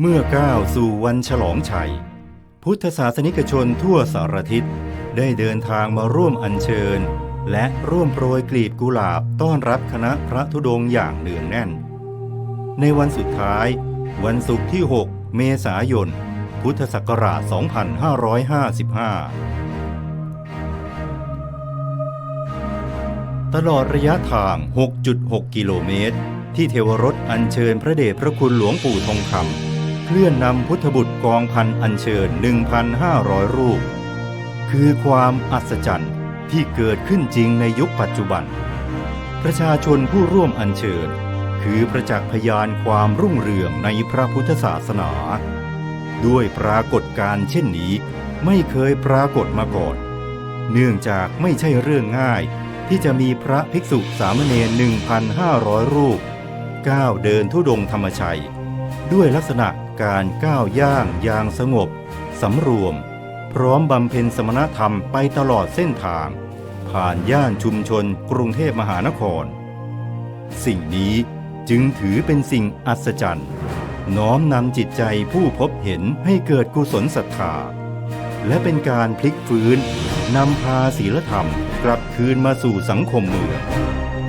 เมื่อก้าวสู่วันฉลองชัย พุทธศาสนิกชนทั่วสารทิศได้เดินทางมาร่วมอัญเชิญ และร่วมโปรยกลีบกุหลาบต้อนรับคณะพระธุดงค์อย่างเนืองแน่น ในวันสุดท้าย วันศุกร์ที่ 6 เมษายน พุทธศักราช 2555 ตลอดระยะทาง 6.6 กิโลเมตร ที่เทวรถอัญเชิญพระเดชพระคุณหลวงปู่ทองคำ เคลื่อนนำพุทธบุตรกองพันอัญเชิญ 1,500 รูป คือความอัศจรรย์ที่เกิดขึ้นจริงในยุคปัจจุบัน ประชาชนผู้ร่วมอัญเชิญ คือประจักษ์พยานความรุ่งเรืองในพระพุทธศาสนา ด้วยปรากฏการเช่นนี้ไม่เคยปรากฏมาก่อน เนื่องจากไม่ใช่เรื่องง่ายที่จะมีพระภิกษุสามเณร1,500 รูปก้าวเดินทุดงค์ธรรมชัย ด้วยลักษณะการก้าวย่างอย่างสงบ สำรวม พร้อมบำเพ็ญสมณธรรมไปตลอดเส้นทาง ผ่านย่านชุมชนกรุงเทพมหานคร สิ่งนี้จึงถือเป็นสิ่งอัศจรรย์ น้อมนำจิตใจผู้พบเห็นให้เกิดกุศลศรัทธา และเป็นการพลิกฟื้นนำพาศีลธรรมกลับคืนมาสู่สังคมเมือง